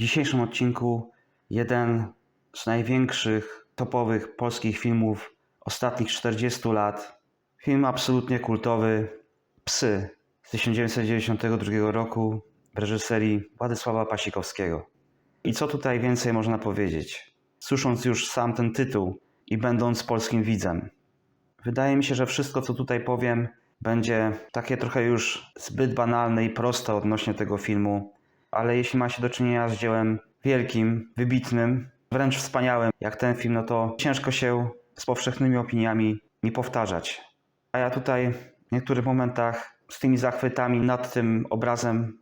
dzisiejszym odcinku jeden z największych, topowych polskich filmów ostatnich 40 lat. Film absolutnie kultowy Psy z 1992 roku w reżyserii Władysława Pasikowskiego. I co tutaj więcej można powiedzieć? Słysząc już sam ten tytuł i będąc polskim widzem. Wydaje mi się, że wszystko, co tutaj powiem, będzie takie trochę już zbyt banalne i proste odnośnie tego filmu, ale jeśli ma się do czynienia z dziełem wielkim, wybitnym, wręcz wspaniałym, jak ten film, no to ciężko się z powszechnymi opiniami nie powtarzać. A ja tutaj w niektórych momentach z tymi zachwytami nad tym obrazem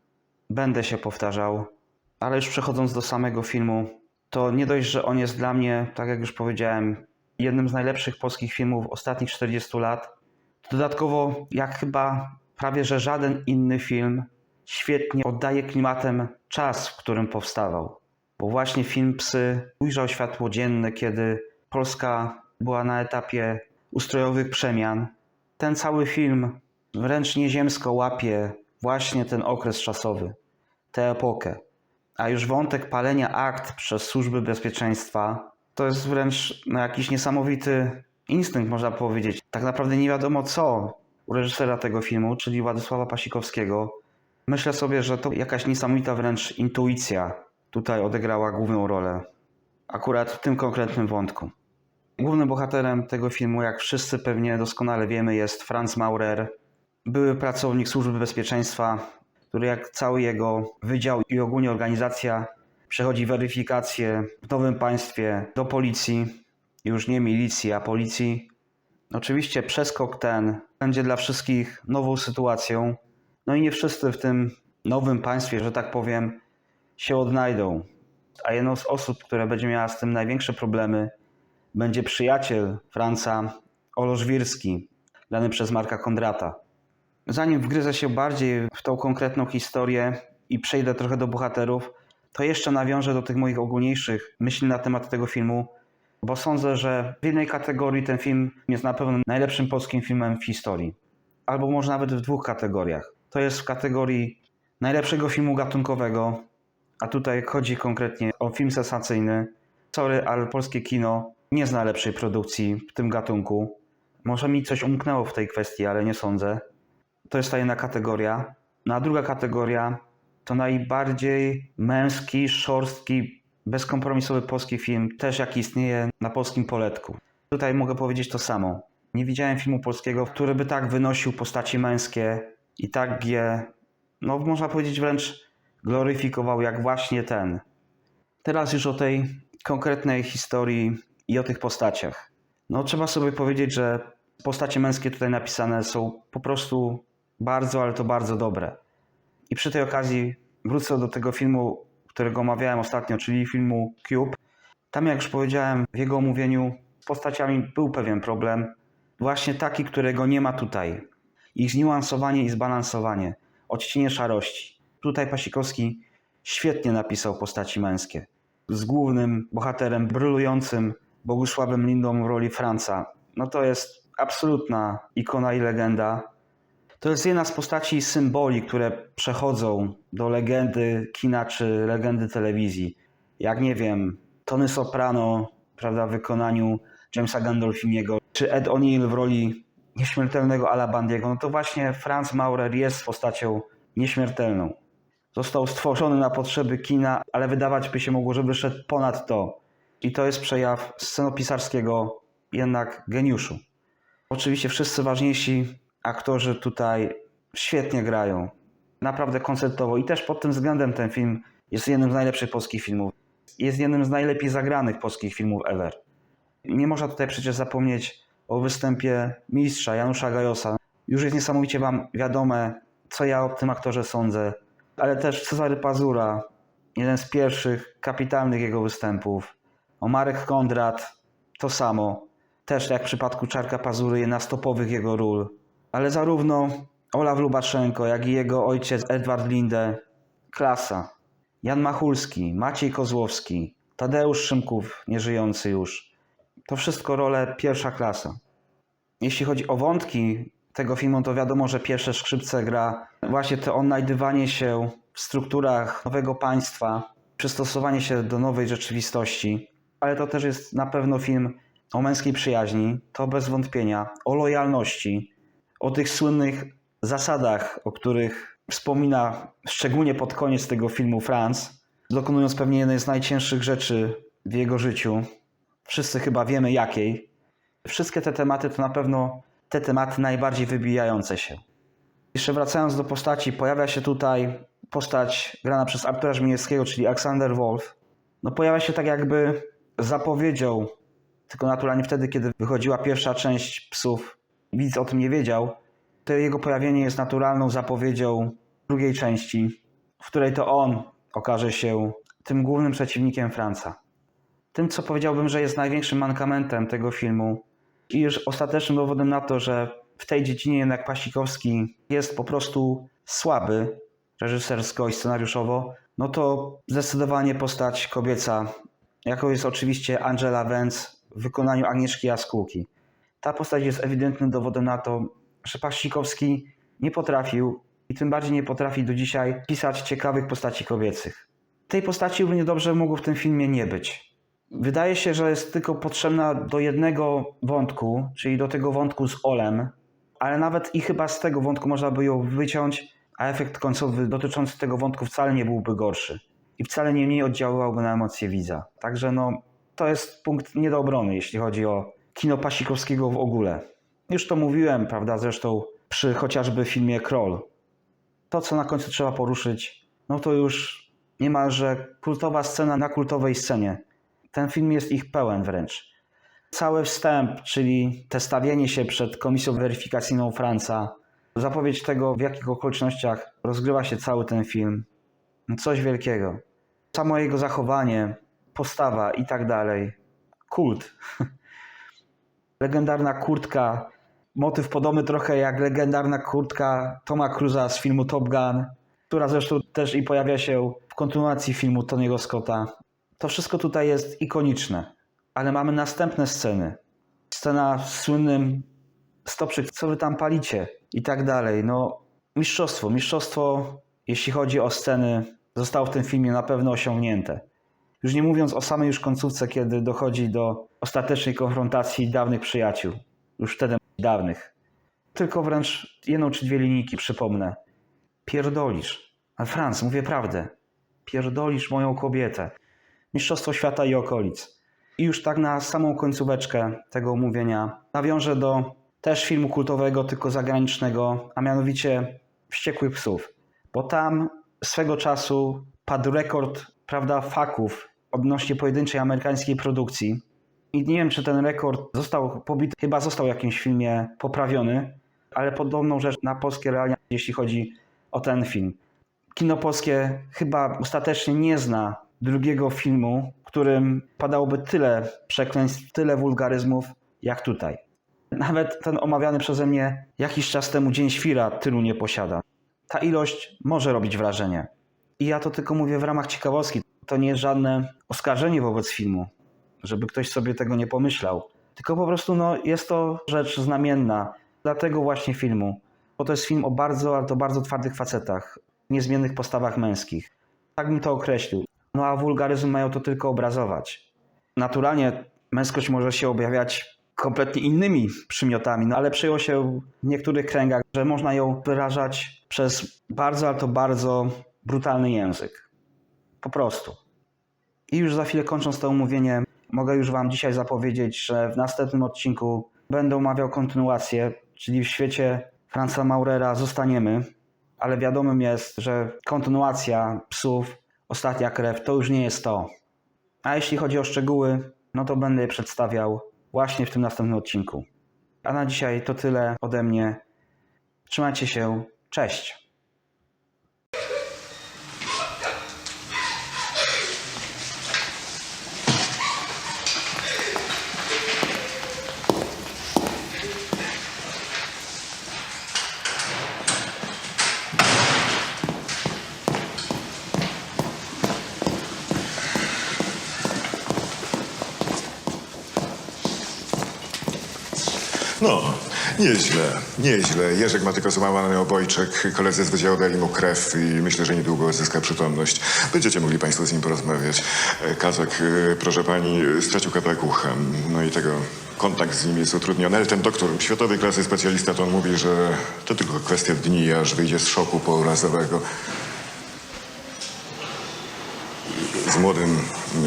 będę się powtarzał, ale już przechodząc do samego filmu, to nie dość, że on jest dla mnie, tak jak już powiedziałem, jednym z najlepszych polskich filmów ostatnich 40 lat. Dodatkowo, jak chyba prawie że żaden inny film, świetnie oddaje klimatem czas, w którym powstawał. Bo właśnie film Psy ujrzał światło dzienne, kiedy Polska była na etapie ustrojowych przemian. Ten cały film wręcz nieziemsko łapie właśnie ten okres czasowy, tę epokę. A już wątek palenia akt przez służby bezpieczeństwa to jest wręcz no, jakiś niesamowity instynkt, można powiedzieć. Tak naprawdę nie wiadomo co u reżysera tego filmu, czyli Władysława Pasikowskiego. Myślę sobie, że to jakaś niesamowita wręcz intuicja tutaj odegrała główną rolę. Akurat w tym konkretnym wątku. Głównym bohaterem tego filmu, jak wszyscy pewnie doskonale wiemy, jest Franz Maurer, były pracownik służby bezpieczeństwa, który jak cały jego wydział i ogólnie organizacja przechodzi weryfikację w nowym państwie do policji, już nie milicji, a policji. Oczywiście przeskok ten będzie dla wszystkich nową sytuacją, no i nie wszyscy w tym nowym państwie, że tak powiem, się odnajdą. A jedną z osób, która będzie miała z tym największe problemy, będzie przyjaciel Franca Olosz Wirski, grany przez Marka Kondrata. Zanim wgryzę się bardziej w tą konkretną historię i przejdę trochę do bohaterów, to jeszcze nawiążę do tych moich ogólniejszych myśli na temat tego filmu, bo sądzę, że w jednej kategorii ten film jest na pewno najlepszym polskim filmem w historii. Albo może nawet w dwóch kategoriach. To jest w kategorii najlepszego filmu gatunkowego, a tutaj chodzi konkretnie o film sensacyjny. Sorry, ale polskie kino nie zna lepszej produkcji w tym gatunku. Może mi coś umknęło w tej kwestii, ale nie sądzę. To jest ta jedna kategoria. No a druga kategoria to najbardziej męski, szorstki, bezkompromisowy polski film, też jaki istnieje na polskim poletku. Tutaj mogę powiedzieć to samo. Nie widziałem filmu polskiego, który by tak wynosił postaci męskie i tak je, no można powiedzieć wręcz gloryfikował jak właśnie ten. Teraz już o tej konkretnej historii i o tych postaciach. No trzeba sobie powiedzieć, że postacie męskie tutaj napisane są po prostu bardzo, ale to bardzo dobre. I przy tej okazji wrócę do tego filmu, którego omawiałem ostatnio, czyli filmu Cube. Tam, jak już powiedziałem w jego omówieniu, z postaciami był pewien problem. Właśnie taki, którego nie ma tutaj. Ich zniuansowanie i zbalansowanie, odcienie szarości. Tutaj Pasikowski świetnie napisał postaci męskie. Z głównym bohaterem brylującym Bogusławem Lindą w roli Franca. No to jest absolutna ikona i legenda. To jest jedna z postaci symboli, które przechodzą do legendy kina czy legendy telewizji. Jak nie wiem, Tony Soprano, prawda, w wykonaniu Jamesa Gandolfiniego, czy Ed O'Neill w roli nieśmiertelnego Alabandiego, no to właśnie Franz Maurer jest postacią nieśmiertelną. Został stworzony na potrzeby kina, ale wydawać by się mogło, że wyszedł ponad to. I to jest przejaw scenopisarskiego jednak geniuszu. Oczywiście wszyscy ważniejsi aktorzy tutaj świetnie grają. Naprawdę koncertowo i też pod tym względem ten film jest jednym z najlepszych polskich filmów. Jest jednym z najlepiej zagranych polskich filmów ever. Nie można tutaj przecież zapomnieć o występie mistrza Janusza Gajosa. Już jest niesamowicie wam wiadome, co ja o tym aktorze sądzę, ale też Cezary Pazura, jeden z pierwszych kapitalnych jego występów. O Marek Kondrat, to samo. Też jak w przypadku Czarka Pazury, jedna z topowych jego ról ale zarówno Olaf Lubaszenko, jak i jego ojciec Edward Linde, klasa. Jan Machulski, Maciej Kozłowski, Tadeusz Szymków, nieżyjący już. To wszystko role pierwsza klasa. Jeśli chodzi o wątki tego filmu, to wiadomo, że pierwsze skrzypce gra właśnie to odnajdywanie się w strukturach nowego państwa, przystosowanie się do nowej rzeczywistości, ale to też jest na pewno film o męskiej przyjaźni, to bez wątpienia, o lojalności, o tych słynnych zasadach, o których wspomina szczególnie pod koniec tego filmu Franz, dokonując pewnie jednej z najcięższych rzeczy w jego życiu. Wszyscy chyba wiemy jakiej. Wszystkie te tematy to na pewno te tematy najbardziej wybijające się. Jeszcze wracając do postaci, pojawia się tutaj postać grana przez Artura Żmijewskiego, czyli Aleksander Wolf. No pojawia się tak jakby zapowiedzią, tylko naturalnie wtedy, kiedy wychodziła pierwsza część Psów, widz o tym nie wiedział. To jego pojawienie jest naturalną zapowiedzią drugiej części, w której to on okaże się tym głównym przeciwnikiem Franca. Tym, co powiedziałbym, że jest największym mankamentem tego filmu i już ostatecznym dowodem na to, że w tej dziedzinie jednak Pasikowski jest po prostu słaby reżysersko i scenariuszowo, no to zdecydowanie postać kobieca, jaką jest oczywiście Angela Vance w wykonaniu Agnieszki Jaskółki. Ta postać jest ewidentnym dowodem na to, że Pasikowski nie potrafił i tym bardziej nie potrafi do dzisiaj pisać ciekawych postaci kobiecych. Tej postaci równie dobrze mogło w tym filmie nie być. Wydaje się, że jest tylko potrzebna do jednego wątku, czyli do tego wątku z Olem, ale nawet i chyba z tego wątku można by ją wyciąć, a efekt końcowy dotyczący tego wątku wcale nie byłby gorszy i wcale nie mniej oddziaływałby na emocje widza. Także no, to jest punkt nie do obrony, jeśli chodzi o kino Pasikowskiego w ogóle. Już to mówiłem, prawda, zresztą przy chociażby filmie Kroll. To, co na końcu trzeba poruszyć, no to już niemalże kultowa scena na kultowej scenie. Ten film jest ich pełen wręcz. Cały wstęp, czyli te stawienie się przed komisją weryfikacyjną Franca, zapowiedź tego, w jakich okolicznościach rozgrywa się cały ten film. No Coś wielkiego. Samo jego zachowanie, postawa i tak dalej. Kult. Legendarna kurtka, motyw podobny trochę jak legendarna kurtka Toma Cruza z filmu Top Gun, która zresztą też i pojawia się w kontynuacji filmu Tony'ego Scotta. To wszystko tutaj jest ikoniczne, ale mamy następne sceny. Scena z słynnym stopczyk, co wy tam palicie i tak dalej. No, mistrzostwo, mistrzostwo, jeśli chodzi o sceny, zostało w tym filmie na pewno osiągnięte. Już nie mówiąc o samej już końcówce, kiedy dochodzi do ostatecznej konfrontacji dawnych przyjaciół. Już wtedy dawnych. Tylko wręcz jedną czy dwie linijki przypomnę. Pierdolisz. A Franz, mówię prawdę. Pierdolisz moją kobietę. Mistrzostwo świata i okolic. I już tak na samą końcóweczkę tego omówienia nawiążę do też filmu kultowego, tylko zagranicznego, a mianowicie Wściekłych Psów. Bo tam swego czasu padł rekord, prawda, faków odnośnie pojedynczej amerykańskiej produkcji. I nie wiem, czy ten rekord został pobity, chyba został w jakimś filmie poprawiony, ale podobną rzecz na polskie realia, jeśli chodzi o ten film. Kino polskie chyba ostatecznie nie zna drugiego filmu, w którym padałoby tyle przekleństw, tyle wulgaryzmów, jak tutaj. Nawet ten omawiany przeze mnie jakiś czas temu Dzień Świra tylu nie posiada. Ta ilość może robić wrażenie. I ja to tylko mówię w ramach ciekawostki. To nie jest żadne oskarżenie wobec filmu, żeby ktoś sobie tego nie pomyślał. Tylko po prostu no, jest to rzecz znamienna dla tego właśnie filmu. Bo to jest film o bardzo, ale to bardzo twardych facetach, niezmiennych postawach męskich. Tak bym to określił. No a wulgaryzm mają to tylko obrazować. Naturalnie męskość może się objawiać kompletnie innymi przymiotami, no ale przyjęło się w niektórych kręgach, że można ją wyrażać przez bardzo, ale to bardzo brutalny język. Po prostu. I już za chwilę kończąc to umówienie, mogę już Wam dzisiaj zapowiedzieć, że w następnym odcinku będę omawiał kontynuację, czyli w świecie Franza Maurera zostaniemy, ale wiadomym jest, że kontynuacja psów, ostatnia krew to już nie jest to. A jeśli chodzi o szczegóły, no to będę je przedstawiał właśnie w tym następnym odcinku. A na dzisiaj to tyle ode mnie. Trzymajcie się. Cześć. No, Nieźle, nieźle. Jerzek ma tylko złamany obojczek, koledzy z wydziału dali mu krew i myślę, że niedługo odzyska przytomność. Będziecie mogli państwo z nim porozmawiać. E, Kazak, e, proszę pani, stracił kawałek ucha. No i tego kontakt z nim jest utrudniony, ale ten doktor, światowej klasy specjalista, to on mówi, że to tylko kwestia dni, aż wyjdzie z szoku pourazowego. Z młodym,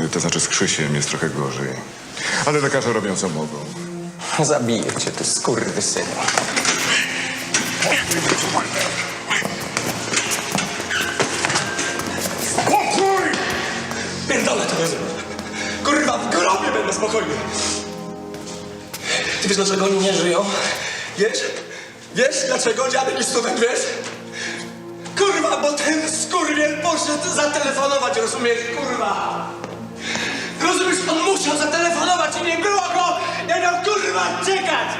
e, to znaczy z Krzysiem jest trochę gorzej. Ale lekarze robią co mogą. Zabiję cię, ty skurwysynu. Spokój! Pierdolę to rozum. Kurwa, w grobie będę spokojny. Ty wiesz, dlaczego oni nie żyją? Wiesz? Wiesz, dlaczego dziadek i student, wiesz? Kurwa, bo ten skurwiel poszedł zatelefonować, rozumiesz, kurwa? Rozumiesz, on musiał zatelefonować i nie było go! Miał, kurwa, czekać!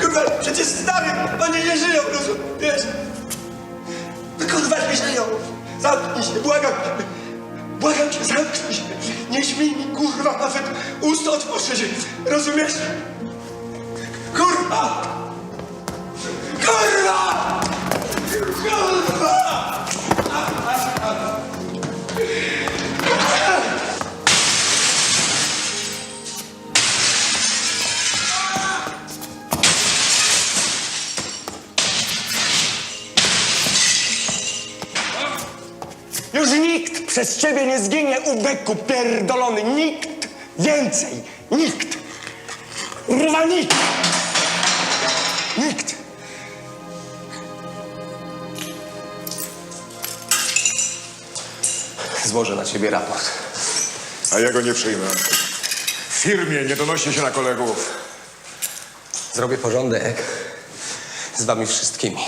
Kurwa, przecież stary, oni nie żyją, rozumiesz? No kurwa, nie żyją! Zamknij się, błagam cię! Błagam cię, zamknij się! Nie śmiej mi, kurwa, nawet ust otworzyć! Rozumiesz? Kurwa! Kurwa! Kurwa! Przez ciebie nie zginie, ubeku pierdolony. Nikt więcej. Nikt. Kurwa nikt. Nikt. Złożę na ciebie raport. A ja go nie przyjmę. W firmie nie donosi się na kolegów. Zrobię porządek z wami wszystkimi.